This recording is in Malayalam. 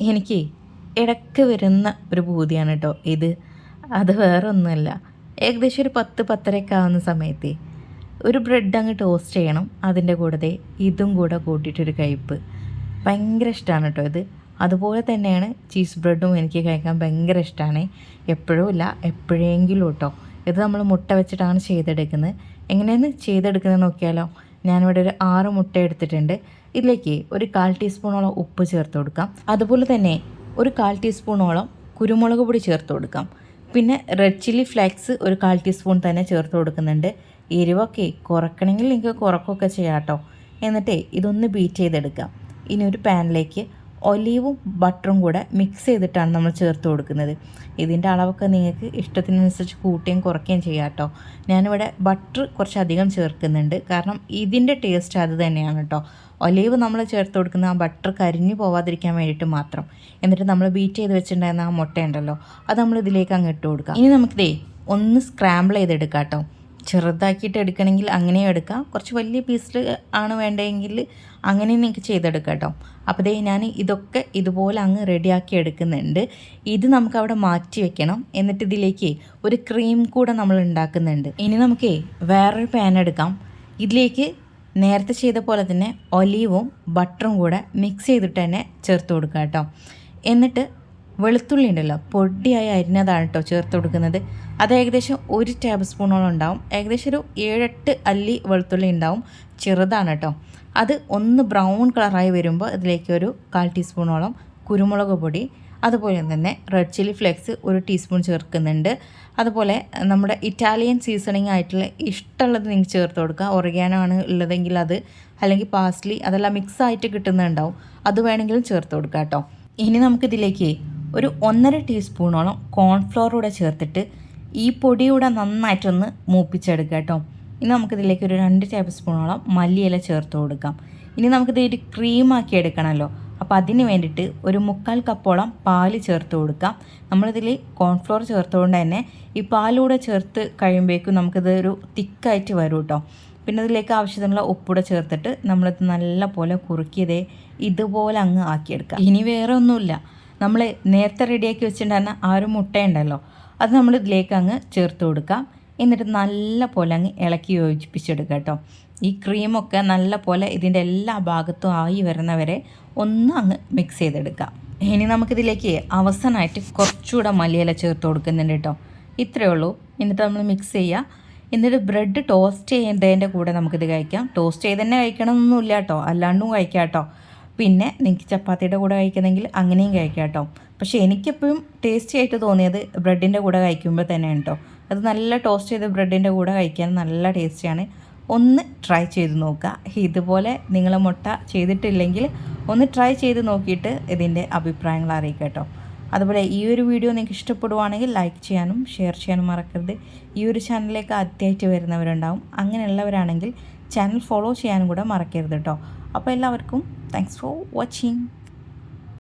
എനിക്ക് ഇടയ്ക്ക് വരുന്ന ഒരു ഭൂതിയാണ് കേട്ടോ ഇത്. അത് വേറെ ഒന്നുമല്ല ഏകദേശം ഒരു പത്ത് പത്തരയൊക്കെ ആവുന്ന സമയത്ത് ഒരു ബ്രെഡ് അങ്ങ് ടോസ്റ്റ് ചെയ്യണം. അതിന്റെ കൂടെ ഇതും കൂടെ കൂട്ടിയിട്ടൊരു കഴിപ്പ് ഭയങ്കര ഇഷ്ടമാണ് കേട്ടോ ഇത്. അതുപോലെ തന്നെയാണ് ചീസ് ബ്രെഡും എനിക്ക് കഴിക്കാൻ ഭയങ്കര ഇഷ്ടമാണ്. എപ്പോഴും ഇല്ല എപ്പോഴെങ്കിലും കേട്ടോ ഇത് നമ്മൾ മുട്ട വെച്ചിട്ടാണ് ചെയ്തെടുക്കുന്നത്. എങ്ങനെയാണ് ചെയ്തെടുക്കുന്നത് നോക്കിയാലോ? ഞാനിവിടെ ഒരു ആറ് മുട്ട എടുത്തിട്ടുണ്ട്. ഇതിലേക്ക് ഒരു കാൽ ടീസ്പൂണോളം ഉപ്പ് ചേർത്ത് കൊടുക്കാം. അതുപോലെ തന്നെ ഒരു കാൽ ടീസ്പൂണോളം കുരുമുളക് പൊടി ചേർത്ത് കൊടുക്കാം. പിന്നെ റെഡ് ചില്ലി ഫ്ലേക്സ് ഒരു കാൽ ടീസ്പൂൺ തന്നെ ചേർത്ത് കൊടുക്കുന്നുണ്ട്. എരിവൊക്കെ കുറക്കണമെങ്കിൽ നിങ്ങൾക്ക് കുറക്കൊക്കെ ചെയ്യാം കേട്ടോ. എന്നിട്ട് ഇതൊന്ന് ബീറ്റ് ചെയ്തെടുക്കാം. ഇനി ഒരു പാനിലേക്ക് ഒലീവും ബട്ടറും കൂടെ മിക്സ് ചെയ്തിട്ടാണ് നമ്മൾ ചേർത്ത് കൊടുക്കുന്നത്. ഇതിന്റെ അളവൊക്കെ നിങ്ങൾക്ക് ഇഷ്ടത്തിനനുസരിച്ച് കൂട്ടുകയും കുറയ്ക്കുകയും ചെയ്യാം കേട്ടോ. ഞാനിവിടെ ബട്ടർ കുറച്ചധികം ചേർക്കുന്നുണ്ട്. കാരണം ഇതിന്റെ ടേസ്റ്റ് അത് തന്നെയാണ് കേട്ടോ. ഒലീവ് നമ്മൾ ചേർത്ത് കൊടുക്കുന്ന ആ ബട്ടർ കരിഞ്ഞു പോവാതിരിക്കാൻ വേണ്ടിയിട്ട് മാത്രം. എന്നിട്ട് നമ്മൾ ബീറ്റ് ചെയ്ത് വെച്ചിട്ടുണ്ടായിരുന്ന ആ മുട്ട ഉണ്ടല്ലോ അത് നമ്മൾ ഇതിലേക്ക് അങ്ങ് ഇട്ട് കൊടുക്കാം. ഇനി നമുക്കിതേ ഒന്ന് സ്ക്രാമ്പിൾ ചെയ്തെടുക്കാം കേട്ടോ. ചെറുതാക്കിയിട്ട് എടുക്കണമെങ്കിൽ അങ്ങനെയും എടുക്കാം. കുറച്ച് വലിയ പീസിൽ ആണ് വേണ്ടതെങ്കിൽ അങ്ങനെയും നിങ്ങൾക്ക് ചെയ്തെടുക്കാം കേട്ടോ. അപ്പോൾ ദേ ഞാൻ ഇതൊക്കെ ഇതുപോലെ അങ്ങ് റെഡിയാക്കി എടുക്കുന്നുണ്ട്. ഇത് നമുക്ക് അവിടെ മാറ്റി വെക്കണം. എന്നിട്ട് ഇതിലേക്ക് ഒരു ക്രീം കൂടെ നമ്മൾ ഉണ്ടാക്കുന്നുണ്ട്. ഇനി നമുക്ക് വേറൊരു പാൻ എടുക്കാം. ഇതിലേക്ക് നേരത്തെ ചെയ്ത പോലെ തന്നെ ഒലീവും ബട്ടറും കൂടെ മിക്സ് ചെയ്തിട്ട് തന്നെ ചേർത്ത് കൊടുക്കുക കേട്ടോ. എന്നിട്ട് വെളുത്തുള്ളി ഉണ്ടല്ലോ പൊടിയായി അരിഞ്ഞതാണ് കേട്ടോ ചേർത്ത് കൊടുക്കുന്നത്. അത് ഏകദേശം ഒരു ടേബിൾ സ്പൂണോളം ഉണ്ടാവും. ഏകദേശം ഒരു ഏഴെട്ട് അല്ലി വെളുത്തുള്ളി ഉണ്ടാവും. ചെറുതാണ് കേട്ടോ അത് ഒന്ന് ബ്രൗൺ കളറായി വരുമ്പോൾ ഇതിലേക്ക് ഒരു കാൽ ടീസ്പൂണോളം കുരുമുളക് പൊടി അതുപോലെ തന്നെ റെഡ് ചില്ലി ഫ്ലേക്സ് ഒരു ടീസ്പൂൺ ചേർക്കുന്നുണ്ട്. അതുപോലെ നമ്മുടെ ഇറ്റാലിയൻ സീസണിങ് ആയിട്ടുള്ള ഇഷ്ടമുള്ളത് നിങ്ങൾക്ക് ചേർത്ത് കൊടുക്കുക ഒറിഗാനോ ആണ് ഉള്ളതെങ്കിൽ അത് അല്ലെങ്കിൽ പാസ്ലി അതെല്ലാം മിക്സ് ആയിട്ട് കിട്ടുന്നുണ്ടാവും. അത് വേണമെങ്കിലും ചേർത്ത് കൊടുക്കുക കേട്ടോ ഇനി നമുക്കിതിലേക്ക് ഒരു ഒന്നര ടീസ്പൂണോളം കോൺഫ്ലോർ കൂടെ ചേർത്തിട്ട് ഈ പൊടിയൂടെ നന്നായിട്ടൊന്ന് മൂപ്പിച്ചെടുക്കുക കേട്ടോ. ഇനി നമുക്കിതിലേക്ക് ഒരു രണ്ട് ടേബിൾ സ്പൂണോളം മല്ലിയില ചേർത്ത് കൊടുക്കാം. ഇനി നമുക്കിത് ഒരു ക്രീമാക്കി എടുക്കണമല്ലോ അപ്പോൾ അതിന് വേണ്ടിയിട്ട് ഒരു മുക്കാൽ കപ്പോളം പാൽ ചേർത്ത് കൊടുക്കാം. നമ്മളിതിൽ കോൺഫ്ലോർ ചേർത്തുകൊണ്ട് തന്നെ ഈ പാലൂടെ ചേർത്ത് കഴിയുമ്പോഴേക്കും നമുക്കിത് ഒരു തിക്കായിട്ട് വരും കേട്ടോ. പിന്നെ അതിലേക്ക് ആവശ്യത്തിനുള്ള ഉപ്പൂടെ ചേർത്തിട്ട് നമ്മളിത് നല്ല പോലെ കുറുക്കിയതേ ഇതുപോലെ അങ്ങ് ആക്കിയെടുക്കാം. ഇനി വേറെ ഒന്നുമില്ല നമ്മൾ നേരത്തെ റെഡിയാക്കി വെച്ചിട്ടുണ്ടായിരുന്ന ആ ഒരു മുട്ടയുണ്ടല്ലോ അത് നമ്മൾ ഇതിലേക്ക് അങ്ങ് ചേർത്ത് കൊടുക്കാം. എന്നിട്ട് നല്ല പോലെ അങ്ങ് ഇളക്കി യോജിപ്പിച്ചെടുക്കുക കേട്ടോ. ഈ ക്രീമൊക്കെ നല്ല പോലെ ഇതിന്റെ എല്ലാ ഭാഗത്തും ആയി വരുന്നവരെ ഒന്ന് അങ്ങ് മിക്സ് ചെയ്തെടുക്കാം. ഇനി നമുക്കിതിലേക്ക് അവസാനമായിട്ട് കുറച്ചുകൂടെ മല്ലിയില ചേർത്ത് കൊടുക്കുന്നുണ്ട് കേട്ടോ. ഇത്രയേ ഉള്ളൂ. എന്നിട്ട് നമ്മൾ മിക്സ് ചെയ്യുക. എന്നിട്ട് ബ്രെഡ് ടോസ്റ്റ് ചെയ്യുന്നതിന്റെ കൂടെ നമുക്കിത് കഴിക്കാം. ടോസ്റ്റ് ചെയ്ത് തന്നെ കഴിക്കണമെന്നൊന്നുമില്ല കേട്ടോ. അല്ലാണ്ടും കഴിക്കാം കേട്ടോ. പിന്നെ നിങ്ങൾക്ക് ചപ്പാത്തിയുടെ കൂടെ കഴിക്കുന്നെങ്കിൽ അങ്ങനെയും കഴിക്കാം കേട്ടോ. പക്ഷേ എനിക്കെപ്പോഴും ടേസ്റ്റി ആയിട്ട് തോന്നിയത് ബ്രെഡിന്റെ കൂടെ കഴിക്കുമ്പോൾ തന്നെയാണ് കേട്ടോ അത് നല്ല ടോസ്റ്റ് ചെയ്ത ബ്രെഡിന്റെ കൂടെ കഴിക്കാൻ നല്ല ടേസ്റ്റിയാണ് ഒന്ന് ട്രൈ ചെയ്ത് നോക്കുക. ഇതുപോലെ നിങ്ങൾ മുട്ട ചെയ്തിട്ടില്ലെങ്കിൽ ഒന്ന് ട്രൈ ചെയ്ത് നോക്കിയിട്ട് ഇതിന്റെ അഭിപ്രായങ്ങൾ അറിയിക്കാം കേട്ടോ അതുപോലെ ഈ ഒരു വീഡിയോ നിങ്ങൾക്ക് ഇഷ്ടപ്പെടുവാണെങ്കിൽ ലൈക്ക് ചെയ്യാനും ഷെയർ ചെയ്യാനും മറക്കരുത്. ഈ ഒരു ചാനലിലേക്ക് ആദ്യമായിട്ട് വരുന്നവരുണ്ടാവും. അങ്ങനെയുള്ളവരാണെങ്കിൽ ചാനൽ ഫോളോ ചെയ്യാനും കൂടെ മറക്കരുത് കേട്ടോ അപ്പോൾ എല്ലാവർക്കും താങ്ക്സ് ഫോർ വാച്ചിങ്